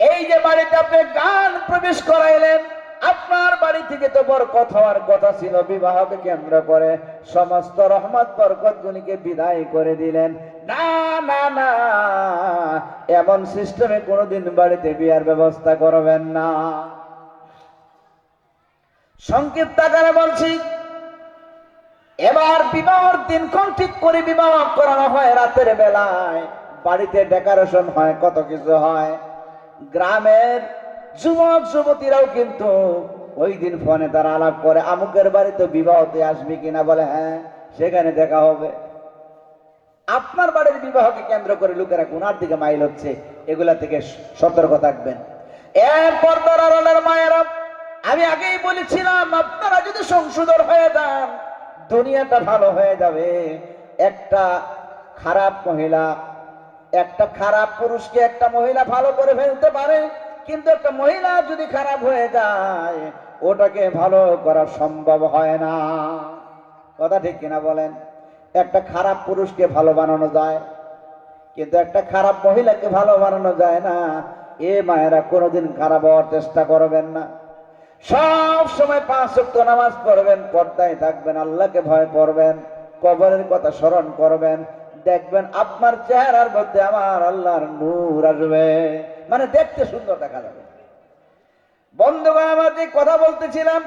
এই যে বাড়িতে আপনি গান প্রবেশ করাইলেন, আপনার বাড়ি থেকে তো বরকত হওয়ার কথা ছিল, বিবাহকে কেন্দ্র করে সমস্ত রহমত, বরকত গুলিকে বিদায় করে দিলেন। না না না, এমন সিস্টেমে কোনোদিন বাড়িতে বিয়ার ব্যবস্থা করবেন না। সংক্ষিপ্ত আকারে বলছি, এবার বিবাহর দিনক্ষণ ঠিক করে বিবাহ করানো হয় রাতের বেলায়। বাড়িতে ডেকোরেশন হয়, কত কিছু হয়। গ্রামের যুবক, যুবতীরাও কিন্তু ওই দিন ফোনে তারা আলাপ করে, আমুকের বাড়িতে বিবাহতে আসবি কিনা? বলে হ্যাঁ সেখানে দেখা হবে। আপনার বাড়ির বিবাহকে কেন্দ্র করে লোকেরা গুনার দিকে মাইল হচ্ছে, এগুলা থেকে সতর্ক থাকবেন। এরপর তারা মায়েরা, আমি আগেই বলেছিলাম, আপনারা যদি সংশোধন হয়ে যান, দুনিয়াটা ভালো হয়ে যাবে। একটা খারাপ মহিলা একটা খারাপ পুরুষকে একটা মহিলা ভালো করে ফেলতে পারে, কিন্তু একটা মহিলা যদি খারাপ হয়ে যায়, ওটাকে ভালো করা সম্ভব হয় না। কথা ঠিক কিনা বলেন? একটা খারাপ পুরুষকে ভালো বানানো যায়, কিন্তু একটা খারাপ মহিলাকে ভালো বানানো যায় না, এ মায়েরা কোনোদিন খারাপ হওয়ার চেষ্টা করবেন না। সব সময় পাঁচ ওয়াক্ত নামাজ পড়বেন, পর্দায় থাকবেন, আল্লাহকে ভয় করবেন, কবরের কথা স্মরণ করবেন দেখবেন আপনার চেহারার মধ্যে আমার আল্লাহর নূর আসবে। মানে দেখতে সুন্দর দেখা যাবে। বন্ধুগণ, আমার যে কথা বলতেছিলাম,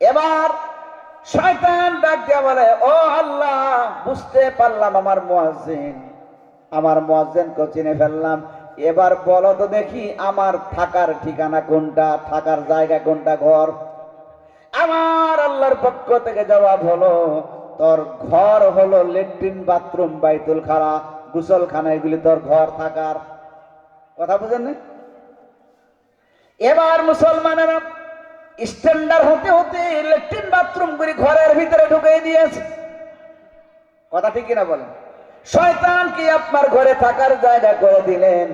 এবার শয়তান ডাক দিয়া বলে, ও আল্লাহ, বুঝতে পারলাম আমার মুয়াজ্জিন, আমার মুয়াজ্জিনকে চিনে ফেললাম। এবার বলো তো দেখি, আমার থাকার ঠিকানা কোনটা, থাকার জায়গা কোনটা ঘর? আমার আল্লাহর পক্ষ থেকে জবাব হলো তোর ঘর হলো লেট্রিন বাথরুম, বাইতুল খারা গুসলখানা, এগুলি তোর ঘর থাকার কথা বুঝেন না? এবার মুসলমানেরা স্ট্যান্ডার্ড হতে হতে লেট্রিন বাথরুম করে ঘরের ভিতরে ঢুকিয়ে দিয়েছে। কথা ঠিক কিনা বলেন? শয়তান কি আপনার ঘরে থাকার জায়গা করে দিলেন?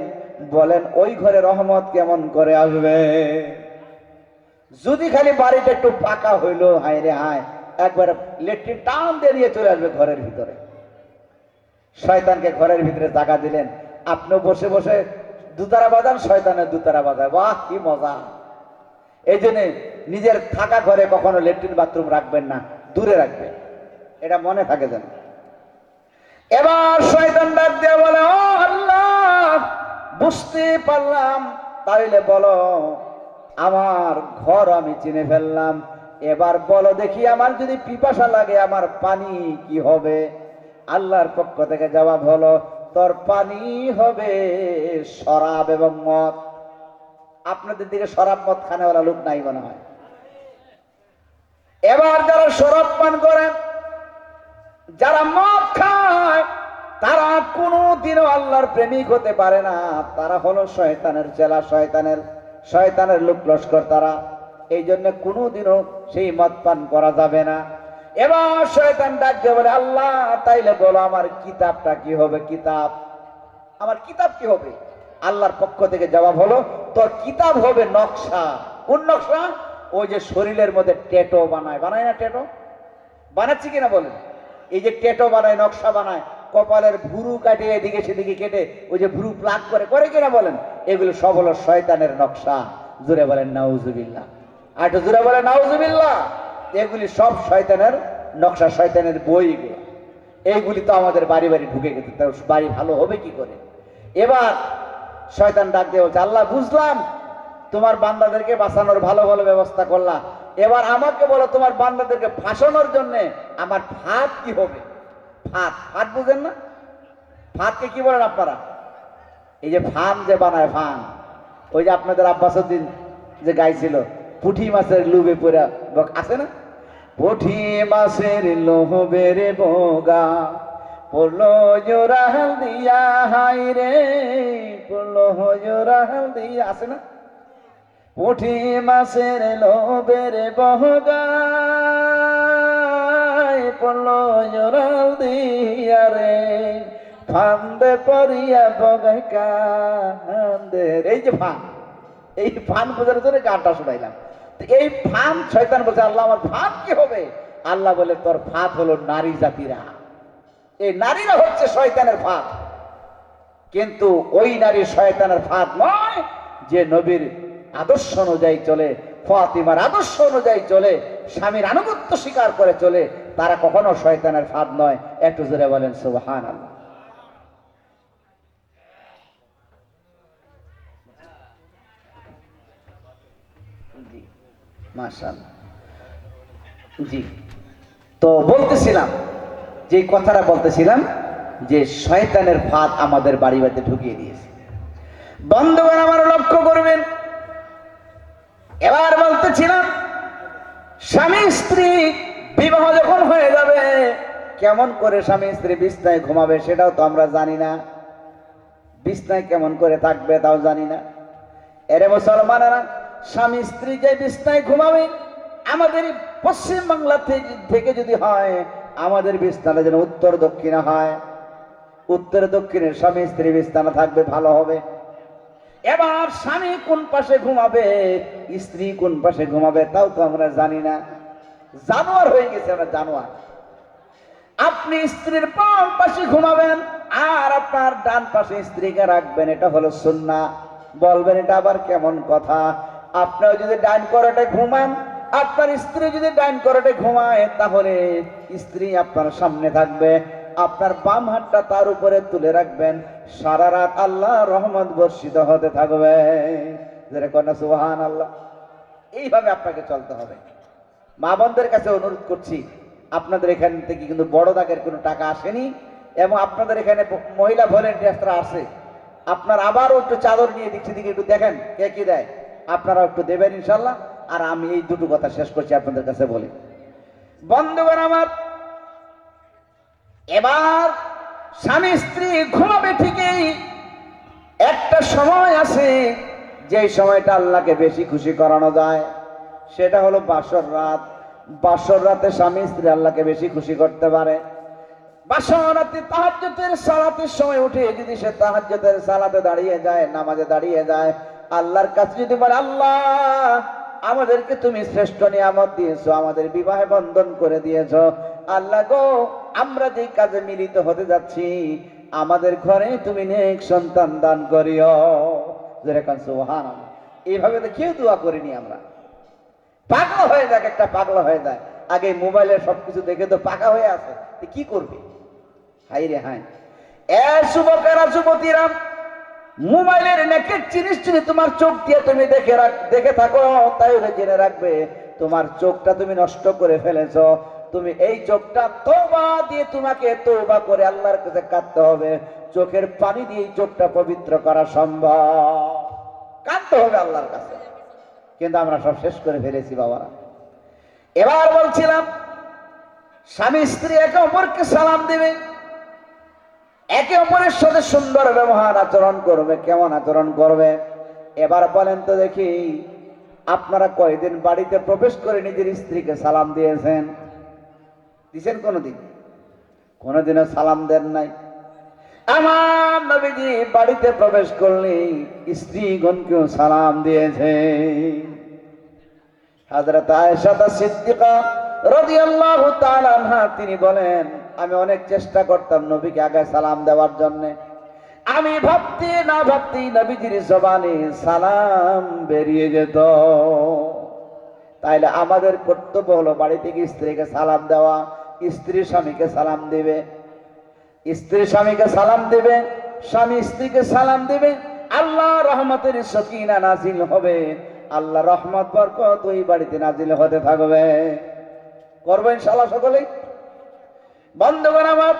বলেন, ওই ঘরে রহমত কেমন করে আসবে? যদি খালি বাড়িটা একটু পাকা হইল হায় রে হায়। একবার লেট্রিন টান দিয়ে নিয়ে চলে আসবে ঘরের ভিতরে। শয়তানকে ঘরের ভিতরে জায়গা দিলেন। আপনিও বসে বসে দুতারা বাজান, শয়তানের দুতারা বাজায়। বাহ, কি মজা। এই জন্য নিজের থাকা ঘরে কখনো লেট্রিন বাথরুম রাখবেন না, দূরে রাখবেন। এটা মনে থাকে যেন। এবার শয়তান ডাক দিয়ে বলে, ও আল্লাহ, বুঝতে পারলাম। তাইলে বলো, আমার ঘর আমি চিনে ফেললাম। এবার বলো দেখি আমার যদি পিপাসা লাগে, আমার পানি কি হবে? আল্লাহর পক্ষ থেকে জবাব হলো, তোর পানি হবে শরাব এবং মদ। আপনাদের দিকে শরাব মদ খানেওয়ালা লোক নাই মনে হয়। এবার যারা শরাব পান করেন যারা মদ খায়, তারা কোনোদিনও আল্লাহর প্রেমিক হতে পারে না। তারা হলো শয়তানের চেলা, শয়তানের শয়তানের লোক লস্কর তারা। এই জন্য কোনোদিনও সেই মদ পান করা যাবে না। এবার শয়তান ডাক বলে, আল্লাহ, তাইলে বলো, আমার কিতাবটা কি হবে, কিতাব? আমার কিতাব কি হবে? আল্লাহর পক্ষ থেকে জবাব হলো, তোর কিতাব হবে নকশা। কোন নকশা? ওই যে শরীরের মধ্যে টেটো বানায়। বানায় না টেটো? বানাচ্ছি কিনা বলেন? এই যে টেটো বানায়, নকশা বানায়, কপালের ভুরু কাটে, এদিকে সেদিকে কেটে, ওই যে ভুরু প্লাগ করে করে কিনা বলেন? এগুলো সব হলো শয়তানের নকশা। জুড়ে বলেন, নাউজুবিল্লাহ। আর জুড়ে বলেন নাউজুবিল্লাহ। এগুলি সব শয়তানের নকশা, শয়তানের বইগুলো। এইগুলি তো আমাদের বাড়ি বাড়ি ঢুকে গেছে তার বাড়ি ভালো হবে কি করে? এবার শয়তান ডাক দিয়ে বলছে, আল্লাহ, বুঝলাম তোমার বান্দাদেরকে বাঁচানোর ভালো ভালো ব্যবস্থা করলা। এবার আমাকে বলো তোমার বান্দাদেরকে ফাঁসানোর জন্য আমার ফাঁদ কি হবে? ফাঁদ ফাঁদ বুঝেন না? ফাঁদকে কি বলেন আপনারা? এই যে ফান যে বানায় ফান ওই যে আপনাদের আব্বাসুদ্দিন যে গাইছিল পুঠি মাছের লুবে পুরা আছে না? পুঠি মাছের লোহবের বোগা, পড়ল জোরাল দিয়া হাই রে, পড়ল জোরাল দিয়া আছে না? পুঠি মাছের লোবের বহগায় পড়ল জোরাল দিয়া রে, ফান্দে পরিয়া বগাই কান্দে এই যে ফান, এই ফান বোঝার জন্য গানটা শোনাইলাম। এই ফান শয়তান বলছে, আল্লাহ, আমার ফান কি হবে? আল্লাহ বলে, তোর ফাঁদ হলো নারী জাতিরা। এই নারীরা হচ্ছে শয়তানের ফাঁদ। কিন্তু ওই নারী শয়তানের ফাঁদ নয় যে নবীর আদর্শ অনুযায়ী চলে, ফাতিমার আদর্শ অনুযায়ী চলে, স্বামীর আনুগত্য স্বীকার করে চলে। তারা কখনো শয়তানের ফাঁদ নয়। একটু জোরে বলেন সুবহান আল্লাহ জি জি। তো বলতেছিলাম, যে কথাটা বলতেছিলাম, যে শয়তানের ফাঁদ আমাদের বাড়ি বাড়িতে ঢুকিয়ে দিয়েছে। বন্ধুগণ আমার লক্ষ্য করবেন, এবার বলতেছিলাম, স্বামী স্ত্রী বিবাহ যখন হয়ে যাবে, কেমন করে স্বামী স্ত্রী বিছনায় ঘুমাবে সেটাও তো আমরা জানি না। বিছনায় কেমন করে থাকবে তাও জানি না। এরে মুসলমানেরা স্বামী স্ত্রী যে বিছনায় ঘুমাবে, আমাদের পশ্চিম বাংলা থেকে- যদি হয়, আমাদের বিছনাটা যেন উত্তর দক্ষিণে হয়। উত্তর দক্ষিণে স্বামী স্ত্রী বিছানা থাকবে, ভালো হবে। এবার স্বামী কোন পাশে ঘুমাবে, স্ত্রী কোন পাশে ঘুমাবে, তাও তো আমরা জানি না। জানোয়ার হয়ে গেছে আমরা জানোয়ার। আপনি স্ত্রীর বাম পাশে ঘুমাবেন, আর আপনার ডান পাশে স্ত্রীকে রাখবেন, এটা হলো সুন্না বলবেন, এটা আবার কেমন কথা? আপনিও যদি ডান করাটা ঘুমান, আপনার স্ত্রী যদি ডান করোটে ঘুমায়, তাহলে স্ত্রী আপনার সামনে থাকবে। আপনার বাম হাতটা তার উপরে তুলে রাখবেন। সারা রাত আল্লাহ রহমত বর্ষিত হতে থাকবে। যেরকম সুহান আল্লাহ এইভাবে আপনাকে চলতে হবে। মা বোনদের কাছে অনুরোধ করছি, আপনাদের এখান থেকে কিন্তু বড় দাগের কোনো টাকা আসেনি এবং আপনাদের এখানে মহিলা ভলেন্টিয়ার্সরা আছে। আপনার আবারও একটু চাদর নিয়ে দিচ্ছি দিকে একটু দেখেন, কে কি দেয়। আপনারা একটু দেবেন ইনশাল্লাহ আর আমি এই দুটো কথা শেষ করছি আপনাদের কাছে বলি। বন্ধুগণ আমার, এবার স্বামী স্ত্রী ঘুমাবে ঠিকই, একটা সময় আছে যে সময়টা আল্লাহকে বেশি খুশি করানো যায়, সেটা হলো বাসর রাত। বাসর রাতে স্বামী স্ত্রী আল্লাহকে বেশি খুশি করতে পারে। বাসর সময় উঠে যদি সে তাহাজ্জুদের সালাতে দাঁড়িয়ে যায়, নামাজে দাঁড়িয়ে যায় আল্লাহর কাছে যদি বলে, আল্লাহ, আমাদেরকে তুমি শ্রেষ্ঠ নিয়ামত দিয়েছ, আমাদের বিবাহে বন্ধন করে দিয়েছ। আল্লাহ গো, আমরা যে কাজে মিলিত হতে যাচ্ছি, আমাদের ঘরে তুমি নেক সন্তান দান করিও। যেরকম সুহান এইভাবে তো কেউ দোয়া করিনি আমরা। পাগলা হয়ে যাক, একটা পাগলা হয়ে যায়। আগে মোবাইলের সবকিছু দেখে তো পাকা হয়ে আছে। কি করবে? হাই রে হাই এ যুবকেরা যুবতীরা মোবাইলের নেকের জিনিস যদি তোমার চোখ দিয়ে তুমি দেখে রাখ, দেখে থাকো ওরা জেনে রাখবে, তোমার চোখটা তুমি নষ্ট করে ফেলেছো। তুমি এই চোখটা তোবা দিয়ে তোমাকে তোবা করে আল্লাহর কাছে কাঁদতে হবে। চোখের পানি দিয়ে এই চোখটা পবিত্র করা সম্ভব। কাঁদতে হবে আল্লাহর কাছে। কিন্তু আমরা সব শেষ করে ফেলেছি, বাবারা। এবার বলছিলাম, স্বামী স্ত্রী একে অপরকে সালাম দেবে। একে অপরের সাথে সুন্দর ব্যবহার আচরণ করবে, কেমন আচরণ করবে? এবার বলেন তো দেখি, আপনারা কয়দিন বাড়িতে প্রবেশ করে নিজের স্ত্রীকে সালাম দিয়েছেন? দিছেন কোনোদিন? কোনোদিনও সালাম দেন নাই। আমার নবীজি বাড়িতে প্রবেশ করলে স্ত্রীগণকেও সালাম দিয়েছে। হাজরত আয়েশা সিদ্দিকা রাদিয়াল্লাহু তাআলা তিনি বলেন আমি অনেক চেষ্টা করতাম নবীকে আগে সালাম দেওয়ার জন্য। আমি ভাবতে না ভাবতে নবীজির জবানে সালাম বেরিয়ে যেত। তাইলে আমাদের কর্তব্য হলো বাড়ি থেকে স্ত্রীকে সালাম দেওয়া, স্ত্রী স্বামীকে সালাম দেবে। স্ত্রী স্বামীকে সালাম দেবে, স্বামী স্ত্রীকে সালাম দেবে, আল্লাহ রহমতের সকিনা নাজিল হবে। আল্লাহ রহমত, বরকত ওই বাড়িতে নাজিল হতে থাকবে। করব ইনশাল্লাহ সকলেই? বন্ধুগণ আমার,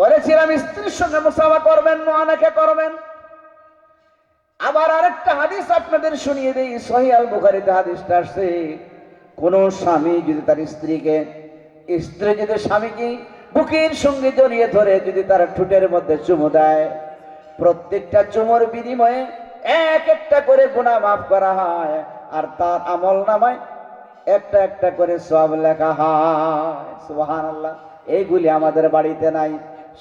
বলেছিলাম, স্ত্রীর সঙ্গে মুসাফা করবেন অনেকে করবেন। আবার আরেকটা হাদিস আপনাদের শুনিয়ে দেই, সহি আল বুখারিতে হাদিসটা আসছে, কোন স্বামী যদি তার স্ত্রীকে, স্ত্রী যদি স্বামীকে বুকের সঙ্গে জড়িয়ে ধরে যদি তার ঠোঁটের মধ্যে চুমু দেয়, প্রত্যেকটা চুমোর বিনিময়ে এক একটা করে গুণা মাফ করা হয়, আর তার আমল নামায় একটা একটা করে সব লেখা হয়। সুবাহান আল্লাহ এইগুলি আমাদের বাড়িতে নাই।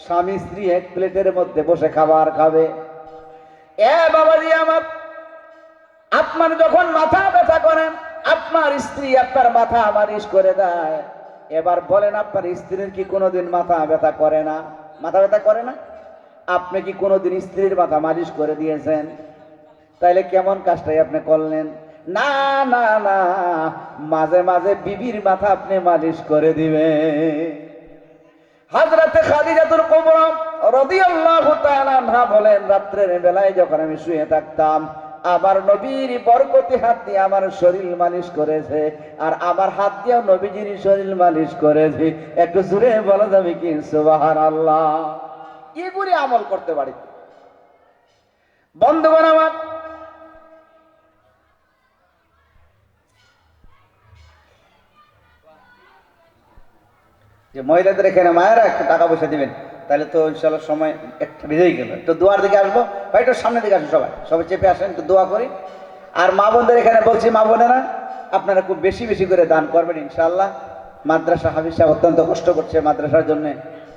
স্বামী স্ত্রী এক প্লেটের মধ্যে বসে খাবার খাবে। এ বাবাজি আমার, আপনার যখন মাথা ব্যথা করেন, আপনার স্ত্রী আপনার মাথা মালিশ করে দেয়। এবার বলেন, আপনার স্ত্রীর কি কোনোদিন মাথা ব্যথা করে না? মাথা ব্যথা করে না? আপনি কি কোনোদিন স্ত্রীর মাথা মালিশ করে দিয়েছেন? তাইলে কেমন কাজটাই আপনি করলেন? না না না, মাঝে মাঝে বিবির মাথা আপনি মালিশ করে দিবেন। হাজরাতে খাদিজাতুল কুবরা রাদিয়াল্লাহু তাআলা আনহা বলেন, রাত্রের বেলায় যখন আমি শুয়ে থাকতাম, আমার নবীর বরকতি হাত দিয়ে আমার শরীর মালিশ করেছে, আর আমার হাত দিয়েও নবীজির শরীর মালিশ করেছে। একটু জুড়ে বলা যাবে কি? সুবহানাল্লাহ। এগুলি আমল করতে পারি। বন্ধুগণ আমার যে মহিলাদের এখানে মায়েরা একটু টাকা পয়সা দিবেন, তাহলে তো ইনশাল্লাহ সময় একটা বেজেই গেল। একটু দোয়ার দিকে আসব, ভাই একটু সামনের দিকে আসুন সবাই সবাই চেপে আসেন, একটু দোয়া করি। আর মা বোনদের এখানে বলছি, মা বোনেরা, আপনারা খুব বেশি বেশি করে দান করবেন ইনশাল্লাহ মাদ্রাসা হাফিজ সাহেব অত্যন্ত কষ্ট করছে, মাদ্রাসার জন্য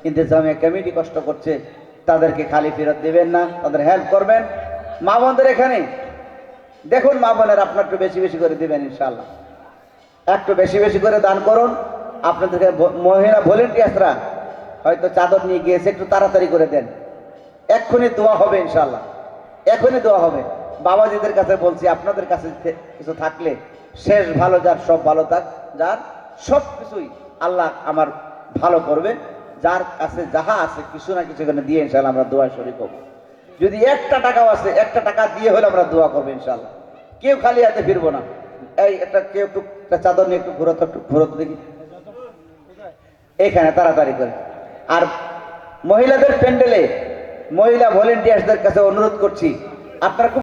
ইন্তেজামিয়া কমিটি কষ্ট করছে, তাদেরকে খালি ফেরত দেবেন না, তাদের হেল্প করবেন। মা বোনদের এখানে, দেখুন মা বোনের আপনার একটু বেশি বেশি করে দেবেন ইনশাল্লাহ একটু বেশি বেশি করে দান করুন। আপনাদেরকে মহিলা ভলেন্টিয়ার্সরা হয়তো চাদর নিয়ে গিয়েছে, একটু তাড়াতাড়ি করে দেন। এক্ষুনি দোয়া হবে ইনশাল্লাহ এখনই দোয়া হবে। বাবাজিদের কাছে বলছি, আপনাদের কাছে কিছু থাকলে শেষ ভালো যার, সব ভালো থাক। যার সব কিছুই আল্লাহ আমার ভালো করবে। যার কাছে যাহা আছে, কিছু না কিছু এখানে দিয়ে ইনশাল্লাহ আমরা দোয়া শরীর করব। যদি একটা টাকাও আছে, একটা টাকা দিয়ে হলে আমরা দোয়া করব ইনশাল্লাহ কেউ খালি হাতে ফিরবো না। এই একটা কেউ একটু চাদর নিয়ে একটু ঘুরো তো একটু ঘুরো দেখি। এখানে তাড়াতাড়ি করে। আর মহিলাদের প্যান্ডেলে মহিলা ভলেন্টিয়ার্সদের কাছে অনুরোধ করছি আপনারা